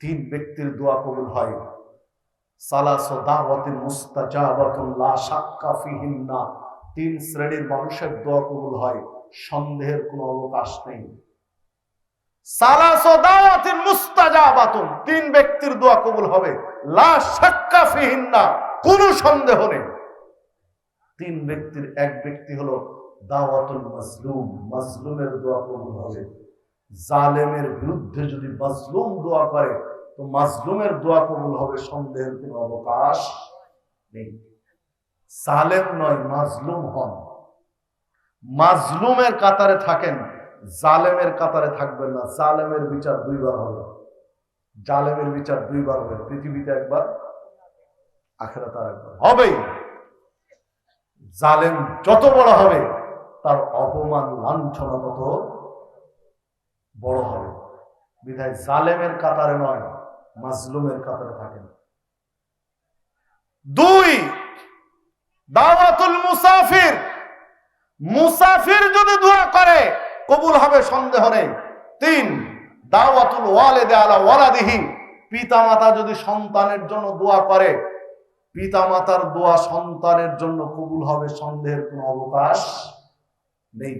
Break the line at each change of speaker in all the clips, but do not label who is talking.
তিন ব্যক্তির দোয়া কবুল হয়। তিন শ্রেণির মানুষের দোয়া কবুল হয়, সন্দেহের কোনো অবকাশ নেই। তিন ব্যক্তির দোয়া কবুল হবে। কোনো সন্দেহ নেই। তিন ব্যক্তির এক ব্যক্তি হলো দাওয়াতুল মাজলুম, মাজলুমের দোয়া কবুল হবে। জালেমের বিরুদ্ধে যদি মাজলুম দোয়া করে, তো মাজলুমের দোয়া কবুল হবে সন্দেহের কোনো অবকাশ নেই। জালেম নয়, মাজলুম হন। মাজলুমের কাতারে থাকেন, জালেমের কাতারে থাকবেন না। জালেমের বিচার দুইবার হবে। জালেমের বিচার দুইবার হবে। পৃথিবীতে একবার আখেরা আর একবার। হবেই। জালেম যত বড় হবে, তার অপমান, লাঞ্ছনা তত বড় হবে। বিধায় জালেমের কাতারে নয়, মাজলুমের কাতারে থাকেন দুই, দাওয়াতুল মুসাফির। মুসাফির যদি দোয়া করে, কবুল হবে সন্দেহ নেই। তিন, দাওয়াতুল ওয়ালেদে আলা ওয়ালাদিহি। পিতা মাতা যদি সন্তানের জন্য দোয়া করে পিতা মাতার দোয়া সন্তানের জন্য কবুল হবে সন্দেহের কোনো অবকাশ নেই।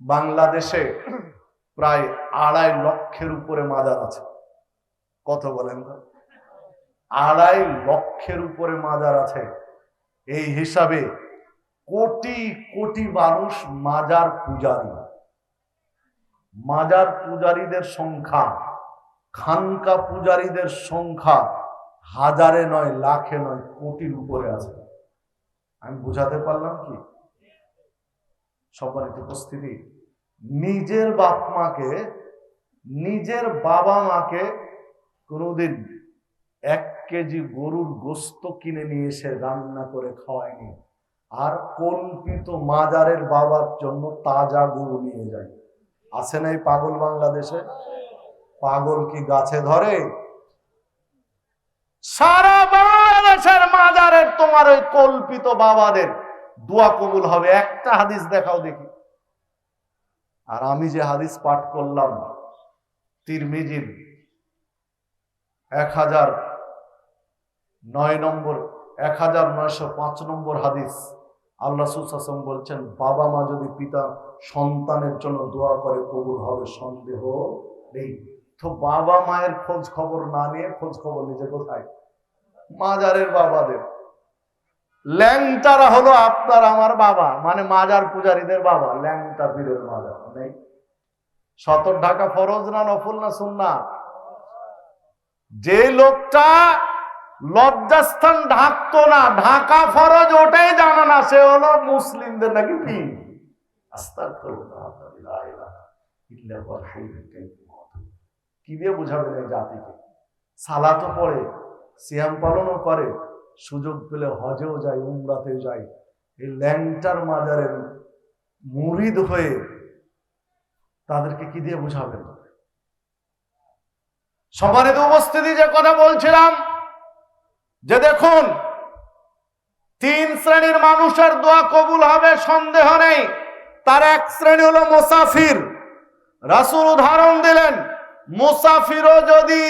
বাংলাদেশে প্রায় আড়াই লক্ষের উপরে মাজার আছে। কত বলেন তো? আড়াই লক্ষের উপরে মাজার আছে। এই হিসাবে কোটি কোটি মানুষ মাজার পূজারী। মাজার পূজারীদের সংখ্যা, খানকা পূজারীদের সংখ্যা হাজারে নয়, লাখে নয়, কোটির উপরে আছে। আমি বুঝাতে পারলাম কি? সম্মানিত উপস্থিতি। নিজের বাপ মাকে, নিজের বাবা মাকে কোনোদিন এক কেজি গরুর গোস্ত কিনে নিয়ে এসে রান্না করে খাওয়ায়নি। আর কল্পিত মাজারের বাবার জন্য তাজা গরু নিয়ে যায়। আছে না এই পাগল বাংলাদেশে? পাগল কি গাছে ধরে? সারা বাংলাদেশের মাজারের তোমার ওই কল্পিত বাবাদের দোয়া কবুল হবে। একটা হাদিস দেখাও দেখি। আর আমি যে হাদিস পাঠ করলাম, তিরমিজির এক হাজার নয় নম্বর, এক হাজার নয়শো পাঁচ নম্বর হাদিস, আল্লাহ সুসাসম বলছেন, বাবা মা যদি পিতা সন্তানের জন্য দোয়া করে, কবুল হবে, সন্দেহ নেই। তো বাবা মায়ের খোঁজ খবর না নিয়ে খোঁজ খবর নিজে কোথায়? মাজারের বাবাদের। ল্যাংটারা হলো আপনার আমার বাবা মানে মাজার পূজারীদের বাবা ল্যাংটা পীরের মাজার নেই। সতর ঢাকা ফরজ না নফল না সুন্না? যে লোকটা লজ্জাস্থান ঢাকতো না, ঢাকা ফরজ ওটাই জানা না, সে হলো মুসলিমদের নাকি কি দিয়ে বুঝাবেন এই জাতিকে? সালাতও পড়ে, সিয়াম পালনও করে সুযোগ পেলে হজেও যায় উমরাতেও যায় এই ল্যাংটার মাজারের মুরিদ হয়ে তাদেরকে কি দিয়ে বুঝাবেন? সম্মানিত উপস্থিতি, যে কথা বলছিলাম, যে দেখুন, তিন শ্রেণির মানুষের দোয়া কবুল হবে, সন্দেহ নেই। তার এক শ্রেণি হলো মুসাফির। রাসুল উদাহরণ দিলেন, মুসাফিরও যদি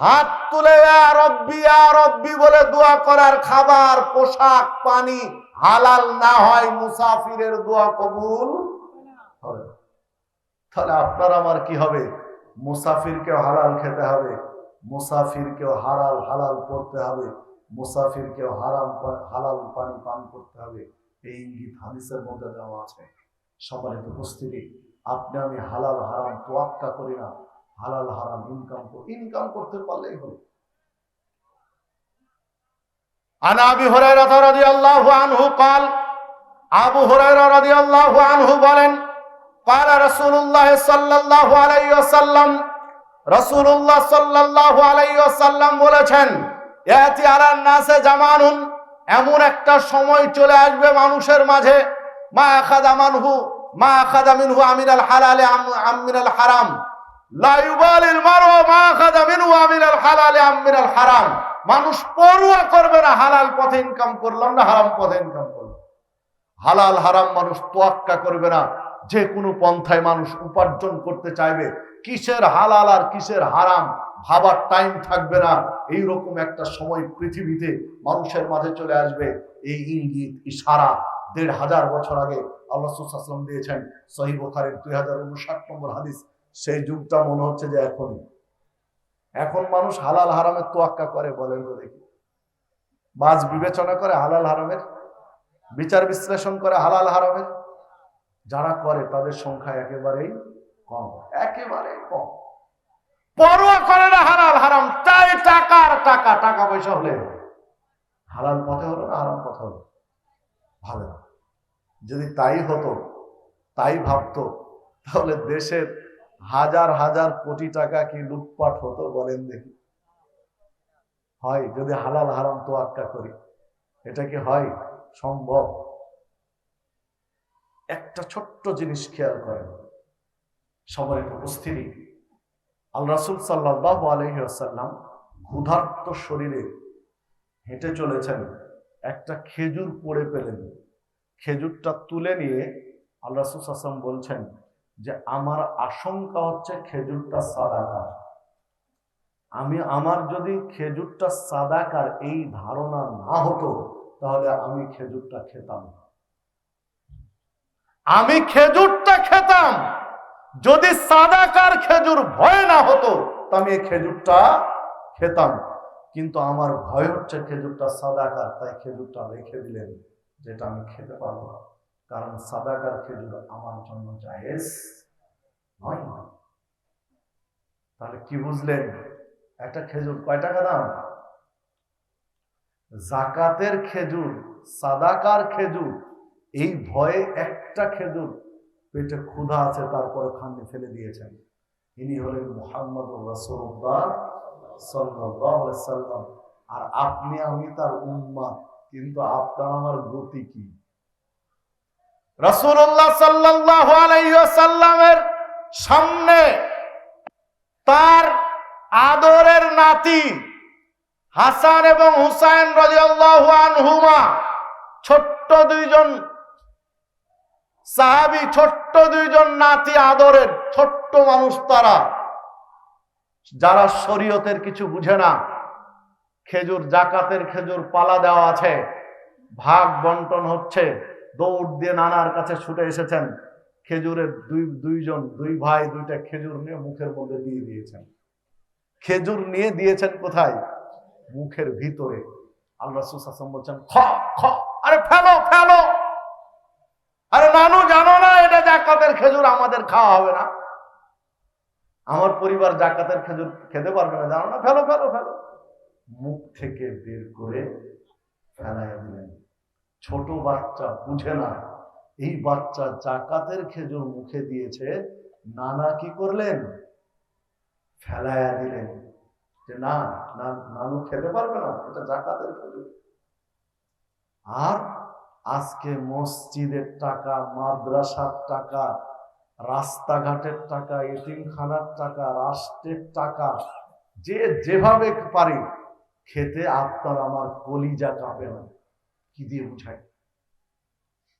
হাত তুলে রব্বি রব্বি বলে দোয়া করার খাবার, পোশাক, পানি হালাল না হয় মুসাফিরের দোয়া কবুল। তাহলে আপনার আমার কি হবে? মুসাফিরকেও হালাল খেতে হবে, মুসাফিরকেও হালাল হালাল পড়তে হবে, মুসাফিরকেও হারাম হালাল পানি পান করতে হবে। এই ইঙ্গিত হাদিসের মধ্যে দেওয়া আছে। সম্মানিত উপস্থিতি। আপনি আমি হালাল, হারাম তোয়াক্কা করি না। হালাল হারাম ইনকাম ইনকাম করতে পারলেই হলো عن ابي هريره رضي الله عنه قال আবু হুরায়রা রাদিয়াল্লাহু আনহু বলেন قال رسول الله صلى الله عليه وسلم রাসূলুল্লাহ সাল্লাল্লাহু আলাইহি ওয়াসাল্লাম বলেছেন ইয়াতি আলান নাসে জামানুন এমন একটা সময় চলে আসবে মানুষের মাঝে মা আখাযা মানহু মা আখাযা মিনহু আমিনাল হালালি আম- আমিনাল হারাম হারাম। মানুষ পরোয়া করবে না, হালাল পথে ইনকাম করলাম না, হারাম পথে ইনকাম করলাম। হালাল হারাম মানুষ তোয়াক্কা করবে না, যে কোনো পন্থায় মানুষ উপার্জন করতে চাইবে। কিসের হালাল আর কিসের হারাম ভাবার টাইম থাকবে না। এইরকম একটা সময় পৃথিবীতে মানুষের মাঝে চলে আসবে। এই ইঙ্গিত, ইশারা দেড় হাজার বছর আগে আল্লাহ সুসাল্লাম দিয়েছেন। সহি বোখারের দুই হাজার উনষাট নম্বর হাদিস। সেই যুগটা মনে হচ্ছে যে এখনই। এখন মানুষ হালাল হারামের তোয়াক্কা করে, বলেন তো দেখি। মাছ বিবেচনা করে হালাল হারামের, বিচার বিশ্লেষণ করে হালাল হারামের, যারা করে তাদের সংখ্যা একেবারেই কম একেবারেই কম। পরোয়া করে না হালাল হারাম চাই টাকা আর টাকা টাকা পয়সা হলে হালাল পথে হলো না হারাম পথে হলো? না যদি তাই হতো, তাই ভাবতো, তাহলে দেশের হাজার হাজার কোটি টাকা কি লুটপাট হতো বলেন দেখি। হয়, যদি হালাল হারাম তো আটকা করি। এটা কি হয়? সম্ভব। একটা ছোট্ট জিনিস খেয়াল করেন। সবাই উপস্থিতি। আল রাসুল সাল্লাহ আলহিহাসাল্লাম ক্ষুধার্ত শরীরে হেঁটে চলেছেন। একটা খেজুর পড়ে পেলেন। খেজুরটা তুলে নিয়ে আল রাসুল বলছেন যে আমার আশঙ্কা হচ্ছে খেজুরটা সাদাকার। আমি, আমার যদি খেজুরটা সাদাকার এই ধারণা না হতো, তাহলে আমি খেজুরটা খেতাম আমি খেজুরটা খেতাম। যদি সাদাকার খেজুর ভয় না হতো, তা আমি খেজুরটা খেতাম। কিন্তু আমার ভয় হচ্ছে খেজুরটা সাদাকার, তাই খেজুরটা রেখে দিলেন, যেটা আমি খেতে পারব না। কারণ সাদাকার খেজুর আমার জন্য জায়েজ নয়। তাহলে কি বুঝলেন? একটা খেজুর কয় টাকা দাম? জাকাতের খেজুর, সাদাকার খেজুর, এই ভয়ে একটা খেজুর পেটে ক্ষুধা আছে, তারপরে খান্নি, ফেলে দিয়েছেন। ইনি হলেন মোহাম্মদ রসুল্লাহ সাল্লাম আর আপনি, আমি তার উম্মাদ, কিন্তু আপনার আমার গতি কি? রসুল্লাহ সাল্লাহ সামনে তার আদরের নাতি হাসান এবং হুসাইন রাজিয়াল্লাহু ছোট্ট দুইজন সাহাবি, ছোট্ট দুইজন নাতি আদরের ছোট্ট মানুষ তারা। যারা শরীয়তের কিছু বুঝে না, খেজুর জাকাতের খেজুর পালা দেওয়া আছে, ভাগ বন্টন হচ্ছে। দৌড় দিয়ে নানার কাছে ছুটে এসেছেন। খেজুরের দুই, দুইজন, দুই ভাই দুইটা খেজুর নিয়ে মুখের মধ্যে দিয়ে দিয়েছেন। খেজুর নিয়ে দিয়েছেন কোথায়? মুখের ভিতরে। আল্লাহ সুসাসম বলছেন, খ খ, আরে ফেলো ফেলো। আরে নানু, জানো না, এটা জাকাতের খেজুর, আমাদের খাওয়া হবে না। আমার পরিবার জাকাতের খেজুর খেতে পারবে না, জানো না, ফেলো ফেলো ফেলো। মুখ থেকে বের করে ফেলাই দিলেন। ছোট বাচ্চা বুঝে না। এই বাচ্চা জাকাতের খেজুর মুখে দিয়েছে, নানা কি করলেন? ফেলাইয়া দিলেন। যে না নানু খেতে পারবে না, এটা জাকাতের খেজুর। আর আজকে মসজিদের টাকা, মাদ্রাসার টাকা, রাস্তাঘাটের টাকা, এতিমখানার টাকা, রাষ্ট্রের টাকা, যে যেভাবে পারি, খেতে আপনার আমার কলিজা কাঁপে না। কি দিয়ে বুঝাই?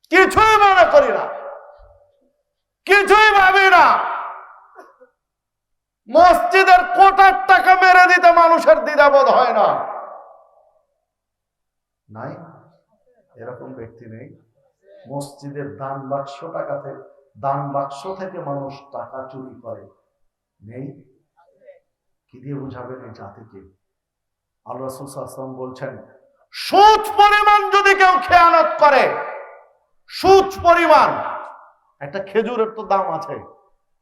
কিছুই মনে করি না। কিছুই ভাবি না। মসজিদের কোটার টাকা মেরে দিতে মানুষের দ্বিধাবোধ হয় না। নাই, এরকম ব্যক্তি নেই। মসজিদের দান বাক্স টাকাতে দান বাক্স থেকে মানুষ টাকা চুরি করে। নেই। কি দিয়ে বুঝাবেন এই জাতিকে? আল্লাহ বলছেন সুচ পরিমাণ যদি কেউ খেয়ানত করে, সুচ পরিমাণ, একটা খেজুরের তো দাম আছে,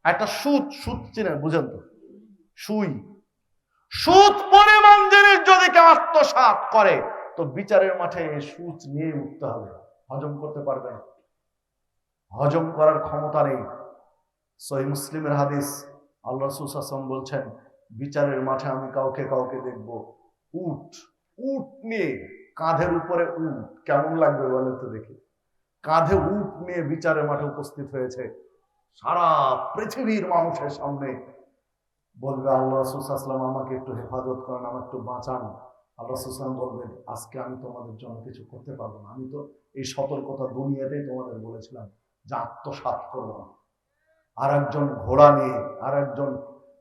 একটা সুচ সুচ চিনেন, বুঝেন তো? সুই। সুচ পরিমাণ জিনিস যদি কেউ আত্মসাৎ করে, তো বিচারের মাঠে সুচ নিয়ে উঠতে হবে। হজম করতে পারবে না। হজম করার ক্ষমতা নেই। সহি মুসলিমের হাদিস, আল্লাহ সুসাসম বলছেন, বিচারের মাঠে আমি কাউকে কাউকে দেখব। উট উট নিয়ে। কাঁধের উপরে উট কেমন লাগবে বলেন তো দেখি। কাঁধে উট নিয়ে বিচারের মাঠে উপস্থিত হয়েছে সারা পৃথিবীর মানুষের সামনে। বলবে, আল্লাহ রসুলাম আমাকে একটু হেফাজত করেন, আমাকে একটু বাঁচান। আল্লাহ রসুলাম বলবেন, আজকে আমি তোমাদের জন্য কিছু করতে পারব না। আমি তো এই সতর্কতা দুনিয়াতেই তোমাদের বলেছিলাম, যে আত্মসাত করব না। আর একজন ঘোড়া নিয়ে আর একজন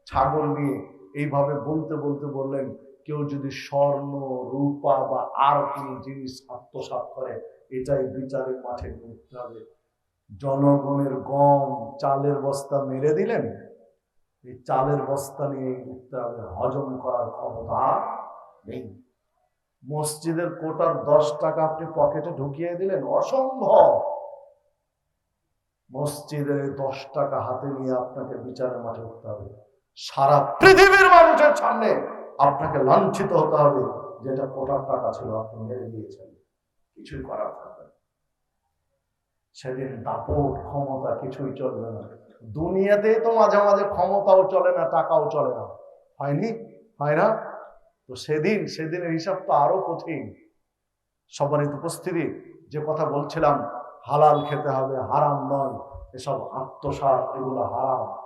ছাগল নিয়ে এইভাবে বলতে বলতে বললেন কেউ যদি স্বর্ণ, রূপা বা আর কোনো জিনিস আত্মসাত করে, এটাই বিচারের মাঠে উঠতে হবে। জনগণের গম চালের বস্তা মেরে দিলেন, এই চালের বস্তা নিয়ে উঠতে হবে। হজম করার ক্ষমতা নেই। মসজিদের কোটার দশ টাকা আপনি পকেটে ঢুকিয়ে দিলেন, অসম্ভব। মসজিদের দশ টাকা হাতে নিয়ে আপনাকে বিচারের মাঠে উঠতে হবে। সারা পৃথিবীর মানুষের সামনে আপনাকে লাঞ্ছিত হতে হবে, যেটা কোটার টাকা ছিল, আপনি মেরে দিয়েছেন। কিছুই করার থাকবে সেদিন দাপট, ক্ষমতা কিছুই চলবে না। দুনিয়াতেই তো মাঝে মাঝে ক্ষমতাও চলে না, টাকাও চলে না। হয়নি? হয় না? তো সেদিন, সেদিনের হিসাব তো আরও কঠিন। সবারই উপস্থিতি, যে কথা বলছিলাম, হালাল খেতে হবে, হারাম নয়। এসব আত্মসাৎ, এগুলো হারাম।